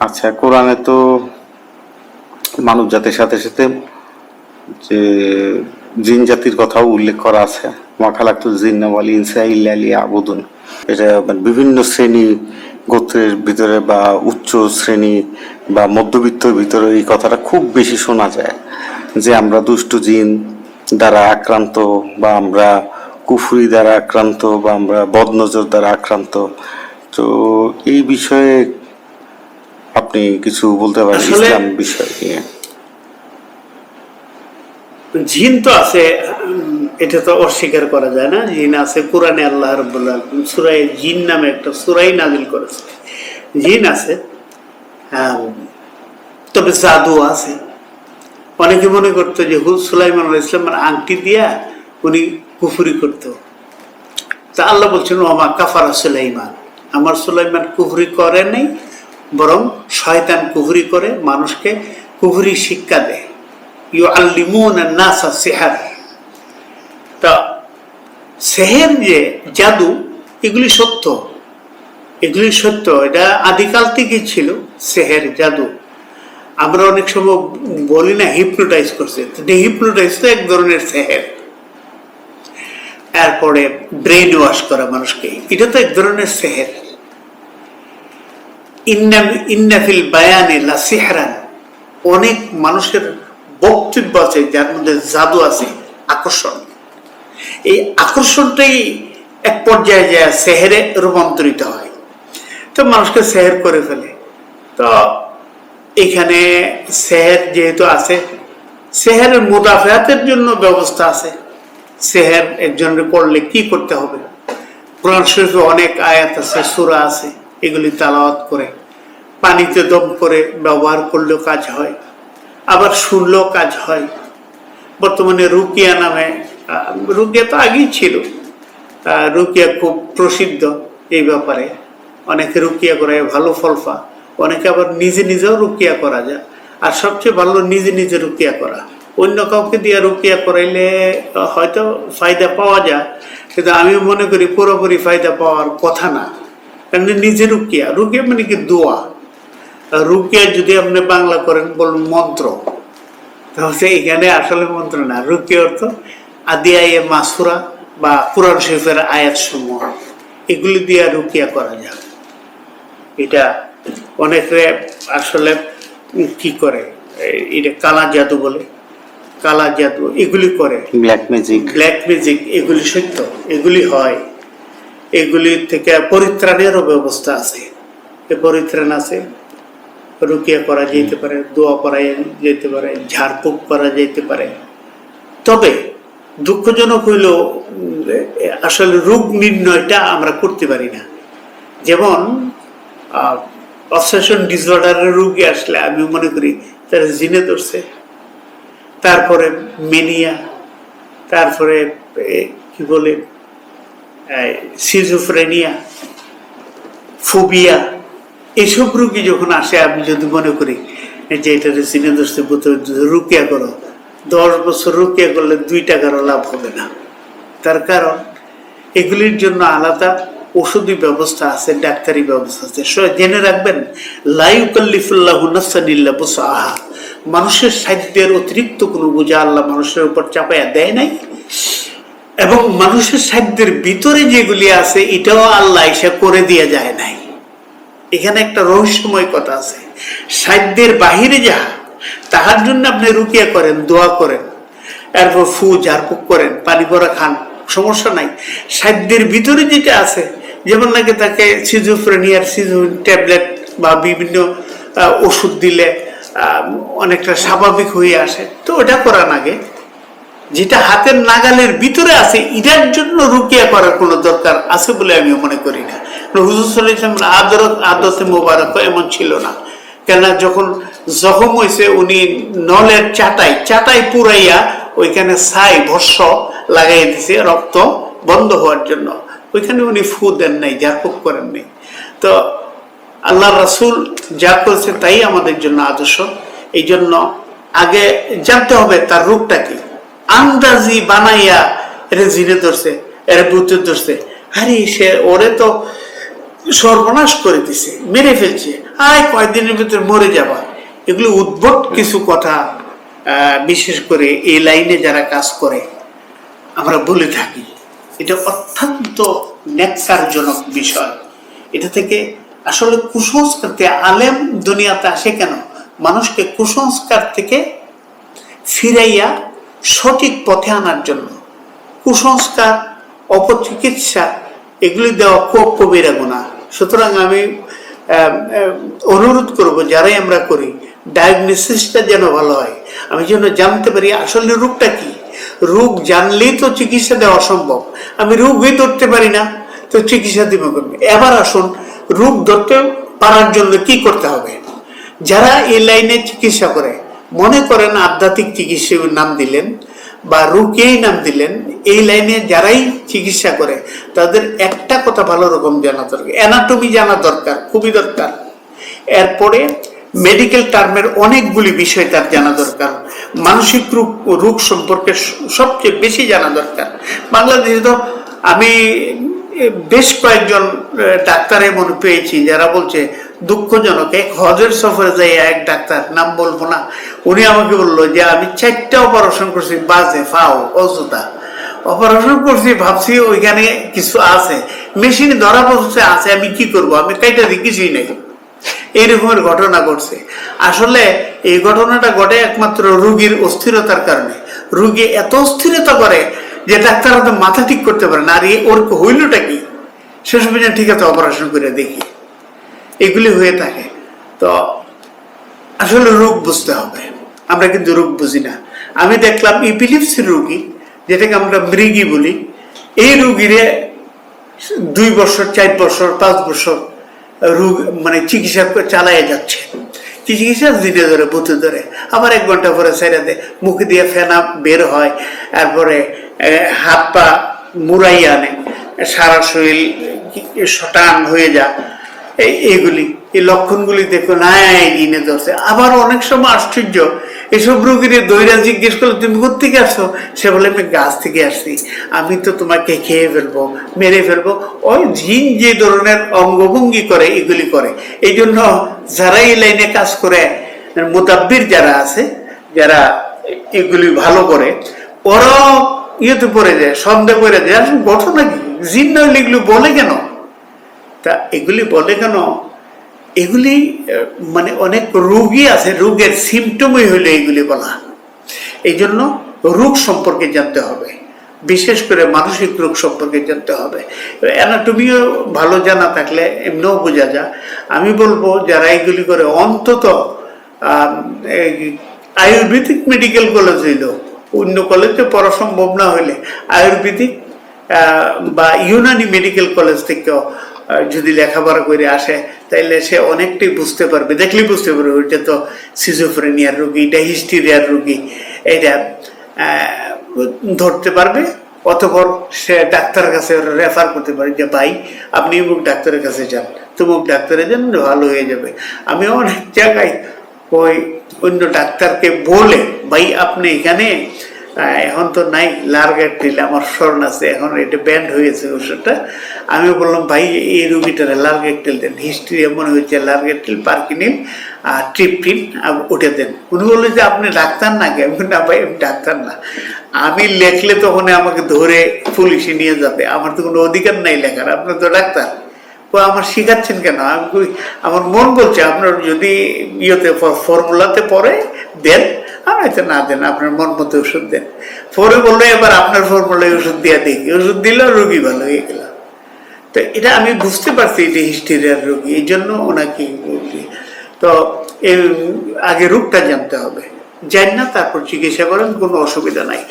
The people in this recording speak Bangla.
আচ্ছা কোরআনে তো মানব জাতির সাথে সাথে যে জিন জাতির কথাও উল্লেখ করা আছে। মাখালাক্তু জিন্না ওয়াল ইনসা লিয়াবুদুন। এটা মানে বিভিন্ন শ্রেণি গোত্রের ভিতরে বা উচ্চ শ্রেণি বা মধ্যবিত্তর ভিতরে এই কথাটা খুব বেশি শোনা যায় যে আমরা দুষ্ট জিন দ্বারা আক্রান্ত বা আমরা কুফরি দ্বারা আক্রান্ত বা আমরা বদনজর দ্বারা আক্রান্ত। তো এই বিষয়ে আপনি কিছু বলতে পারেন ইসলাম বিষয় নিয়ে। জিন তো আছে এটা তো অস্বীকার করা যায় না। জিন আছে কোরআনে আল্লাহ রব্বুল্লাহ সুরাই জিন নামে একটা সুরাই নাজিল করেছে। জিন আছে হ্যাঁ, তবে জাদু আছে। অনেকে মনে করতো যে হুদ সুলাইমান ইসলামের আংটি দিয়া উনি কুফুরি করত। তা আল্লাহ বলছেন আমার কাফারা সুলাইমান। আমার সুলাইমান কুফরি করে নাই বরং শয়তান কুফরি করে, মানুষকে কুফরি শিক্ষা দেয়। ইউ আল্লিমুন নাসা সেহার। তা সেহের যে জাদু, এগুলি সত্য। এগুলি সত্য, এটা আদিকাল থেকেই ছিল সেহের জাদু। আমরা অনেক সময় বলি না হিপনোটাইজ করছে। হিপনোটাইজ তো এক ধরনের সেহের। এরপরে ব্রেন ওয়াশ করা মানুষকে। এটা তো এক ধরনের সেহের। ইন্নাফিল বায়ানে লা অনেক মানুষের বক্তব্য আছে, যার মধ্যে জাদু আছে, আকর্ষণ। এই আকর্ষণটাই এক পর্যায়ে যায়, সেহেরে রূপান্তরিত হয়। তো মানুষকে সেহের করে ফেলে। তো এখানে সেহের যেহেতু আছে সেহেরের মুদাফাতের জন্য ব্যবস্থা আছে। সেহের একজনের করলে কি করতে হবে? কোরআন শরীফে অনেক আয়াত আছে, সুরা আছে, এগুলি তালাওয়াত করে। পানিতে দম করে ব্যবহার করলেও কাজ হয়, আবার শুনলেও কাজ হয়। বর্তমানে রুকিয়া নামে রুকিয়া তো আগেই ছিল। রুকিয়া খুব প্রসিদ্ধ এই ব্যাপারে। অনেকে রুকিয়া করে, ভালো ফলফা অনেকে আবার নিজে নিজেও রুকিয়া করা যায়। আর সবচেয়ে ভালো নিজে নিজে রুকিয়া করা। অন্য কাউকে দিয়ে রুকিয়া করাইলে হয়তো ফায়দা পাওয়া যায়, কিন্তু আমি মনে করি পুরোপুরি ফায়দা পাওয়ার কথা না। কারণ নিজে রুকিয়া রুকিয়া মানে কি দোয়া। রুকিয়া যদি আপনি বাংলা করেন বলুন মন্ত্র। তাহলে এখানে আসলে মন্ত্র না রুকি অর্থ আদি আয়ে মাসুরা বা কোরআন শরীফের আয়াত সমূহ এগুলি দিয়ে রুকিয়া করা যায়। এটা অনেকে আসলে কি করে? এটা কালা জাদু বলে। কালা জাদু এগুলি করে। ব্ল্যাক ম্যাজিক ব্ল্যাক ম্যাজিক এগুলি সত্য এগুলি হয়। এগুলি থেকে পরিত্রাণেরও ব্যবস্থা আছে। এ পরিত্রাণ আছে। রুকিয়া করা যেতে পারে, দোয়া করা যেতে পারে, ঝাড়ফুঁক করা যেতে পারে। তবে দুঃখজনক হইল, আসলে রোগ নির্ণয়টা আমরা করতে পারি না। যেমন অবসেশন ডিসঅর্ডারের রোগী আসলে আমি মনে করি তারা জিনে ধরছে। তারপরে মেনিয়া, তারপরে কি বলে সিজোফ্রেনিয়া, ফোবিয়া এসব রুগী যখন আসে, আমি যদি মনে করি যে এটা সিনে দোষে রুকিয়া করো দশ বছর রুকিয়া করলে দুই টাকারও লাভ হবে না। তার কারণ, এগুলির জন্য আলাদা ওষুধি ব্যবস্থা আছে, ডাক্তারি ব্যবস্থা আছে। জেনে রাখবেন লাইউকাল্লিফুল্লাহ নাসানিল্লা মানুষের সাহিত্যের অতিরিক্ত কোনো বোঝা আল্লাহ মানুষের উপর চাপাইয়া দেয় নাই। এবং মানুষের সাধ্যের ভিতরে যেগুলি আছে, এটাও আল্লাহ এসে করে দিয়ে যায় নাই। এখানে একটা রহস্যময় কথা আছে। সাধ্যের বাহিরে যা তাহার জন্য আপনি রুকিয়া করেন, দোয়া করেন, এরপর ফু ঝাড়ফুক করেন, পানি পরা খান, সমস্যা নাই। সাধ্যের ভিতরে যেটা আছে, যেমন নাকি তাকে সিজোফ্রেনিয়ার সিজো ট্যাবলেট বা বিভিন্ন ওষুধ দিলে অনেকটা স্বাভাবিক হয়ে আসে। তো ওটা করার আগে যেটা হাতের নাগালের ভিতরে আছে, এটার জন্য রুকিয়া করার কোনো দরকার আছে বলে আমি মনে করি না। হুজুর ওয়াসাল্লাম আদরত, আদতে মোবারক এমন ছিল না। কেননা যখন জখম হয়েছে উনি নলের চাটাই চাটাই পুরাইয়া ওইখানে ছাই, ভস্য লাগাই দিছে, রক্ত বন্ধ হওয়ার জন্য। ওইখানে উনি ফু দেন নাই ঝাড়ফুঁক করেন নাই। তো আল্লাহ রাসুল যা করেছে তাই আমাদের জন্য আদর্শ। এই জন্য আগে জানতে হবে তার রূপটা কি। আন্দাজি বানাইয়া এটা জিনে ধরছে, এর বুদ্ধ ধরছে। আরে সে ওরে তো সর্বনাশ করে দিছে, মেরে ফেলছে। আয় কয়েকদিনের ভিতরে মরে যাবা। এগুলো উদ্ভট কিছু কথা বিশেষ করে এই লাইনে যারা কাজ করে, আমরা বলে থাকি। এটা অত্যন্ত ন্যাক্কারজনক বিষয়। এটা থেকে আসলে কুসংস্কারতে আলেম দুনিয়াতে আসে কেন? মানুষকে কুসংস্কার থেকে ফিরাইয়া সঠিক পথে আনার জন্য। কুসংস্কার, অপচিকিৎসা, এগুলি দেওয়া কবিরা গুণা সুতরাং আমি অনুরোধ করব যারাই আমরা করি ডায়াগনোসিসটা যেন ভালো হয়। আমি যেন জানতে পারি আসলে রোগটা কি। রোগ জানলেই তো চিকিৎসা দেওয়া সম্ভব। আমি রোগই ধরতে পারি না, তো চিকিৎসা দিব করবে এবার আসুন, রোগ ধরতে পারার জন্য কি করতে হবে? যারা এই লাইনে চিকিৎসা করে মনে করেন আধ্যাত্মিক চিকিৎসা নাম দিলেন বা রুকিয়েই নাম দিলেন, এই লাইনে যারাই চিকিৎসা করে, তাদের একটা কথা ভালো রকম জানা দরকার। অ্যানাটমি জানা দরকার, খুবই দরকার। এরপরে মেডিকেল টার্মের অনেকগুলি বিষয় তার জানা দরকার। মানসিক রোগ রোগ সম্পর্কে সবচেয়ে বেশি জানা দরকার। বাংলাদেশে তো আমি বেশ কয়েকজন ডাক্তার এমন পেয়েছি যারা বলছে, দুঃখজনক, এক হজের সফরে যাই এক ডাক্তার, নাম বলব না। উনি আমাকে বলল যে, আমি চারটা অপারেশন করছি, বাজে, ফাও, অযথা। অপারেশন করছি, ভাবছি ওইখানে কিছু আছে। মেশিনে ধরা পড়ছে, আছে, আমি কি করব? আমি কাইটা দিই কিছুই নেই। এইরকমের ঘটনা ঘটছে। আসলে এই ঘটনাটা ঘটে একমাত্র রুগীর অস্থিরতার কারণে। রুগী এত অস্থিরতা করে যে ডাক্তার হয়তো মাথা ঠিক করতে পারে না, আর ওর হইলটা কি? শেষ পর্যন্ত ঠিক আছে অপারেশন করে দেখি। এগুলি হয়ে থাকে। তো আসলে রোগ বুঝতে হবে। আমরা কিন্তু রোগ বুঝি না। আমি দেখলাম ইপিলিপসির রোগী, যেটাকে আমরা মৃগী বলি। এই রোগীরে দুই বছর, চার বছর, পাঁচ বছর রোগ মানে চিকিৎসা চালাইয়া যাচ্ছে। চিকিৎসা দিনে ধরে বুথে ধরে। আবার এক ঘণ্টা পরে ছেড়ে দেয়। মুখ দিয়ে ফেনা বের হয়, তারপরে হাত পা মুড়াই আনে। সারা শরীর শটান হয়ে যায়। এই এইগুলি এই লক্ষণগুলি দেখো, নাই দিনে ধরছে আবার অনেক সময় আশ্চর্য, এসব রোগীর দৈরা জিজ্ঞেস করলে, তুমি কোথেকে আসছো সে বলে, আমি গাছ থেকে আসছি। আমি তো তোমাকে খেয়ে ফেলব, মেরে ফেলব। ওই জিন যে ধরনের অঙ্গভঙ্গি করে, এগুলি করে। এই জন্য যারা এই লাইনে কাজ করে মোতাব্বির যারা আছে, যারা এগুলি ভালো করে ওরা ইয়েতে পড়ে যায়, সন্দেহ করে যায়, আসলে ঘটনা কি? জিন নইলে এগুলো বলে কেন? তা এগুলি বলে কেন? এগুলি মানে অনেক রোগী আছে, রোগের সিমটমই হইলে এগুলি বলা। এই জন্য রোগ সম্পর্কে জানতে হবে। বিশেষ করে মানসিক রোগ সম্পর্কে জানতে হবে। অ্যানাটমিও ভালো জানা থাকলে এমনিও বোঝা যায়। আমি বলব যারা এগুলি করে, অন্তত আয়ুর্বেদিক মেডিকেল কলেজ হইল, অন্য কলেজে পড়া সম্ভব না হইলে। আয়ুর্বেদিক বা ইউনানি মেডিকেল কলেজ থেকেও যদি লেখাপড়া করে আসে, তাইলে সে অনেকটাই বুঝতে পারবে। দেখলেই বুঝতে পারবে, ওইটা তো সিজোফ্রেনিয়ার রুগী, এটা হিস্টিরিয়ার রুগী। এটা ধরতে পারবে, অতপর সে ডাক্তারের কাছে রেফার করতে পারে যে, ভাই, আপনি অমুক ডাক্তারের কাছে যান। তুমুক ডাক্তারে যান, ভালো হয়ে যাবে। আমি অনেক জায়গায় ওই অন্য ডাক্তারকে বলে, ভাই, আপনি এখানে এখন তো নাই, লার্গেট টিল আমার স্মরণ আছে, এখন এটা ব্যান্ড হয়েছে ওষুধটা। আমি বললাম, ভাই, এই রুগীটারে লার্গেট টিল দেন হিস্ট্রি এমন হয়েছে লার্গেট টিল পার্কিনিল আর ট্রিপটিন ওটা দেন। উনি বলল যে, আপনি ডাক্তার না কে আমি না ভাই, আমি ডাক্তার না। আমি লেখলে তখন আমাকে ধরে পুলিশে নিয়ে যাবে, আমার তো কোনো অধিকার নাই লেখার, আপনি তো ডাক্তার। ও আমার শিখাচ্ছেন কেন? আমি আমার মন বলছে, আপনার যদি ইয়েতে ফর্মুলাতে পরে দেন। আমি তো না দেন, আপনার মন মতো ওষুধ দেন। পরে বলল, এবার আপনার ফর্মুলায় ওষুধ দিয়ে দেখি। ওষুধ দিলেও রুগী ভালো হয়ে গেল। তো এটা আমি বুঝতে পারছি এটা হিস্টেরিয়ার রোগী, এই জন্য ওনাকে বলছি। তো এই আগে রোগটা জানতে হবে। জান না, তারপর চিকিৎসা করেন, কোনো অসুবিধা নাই।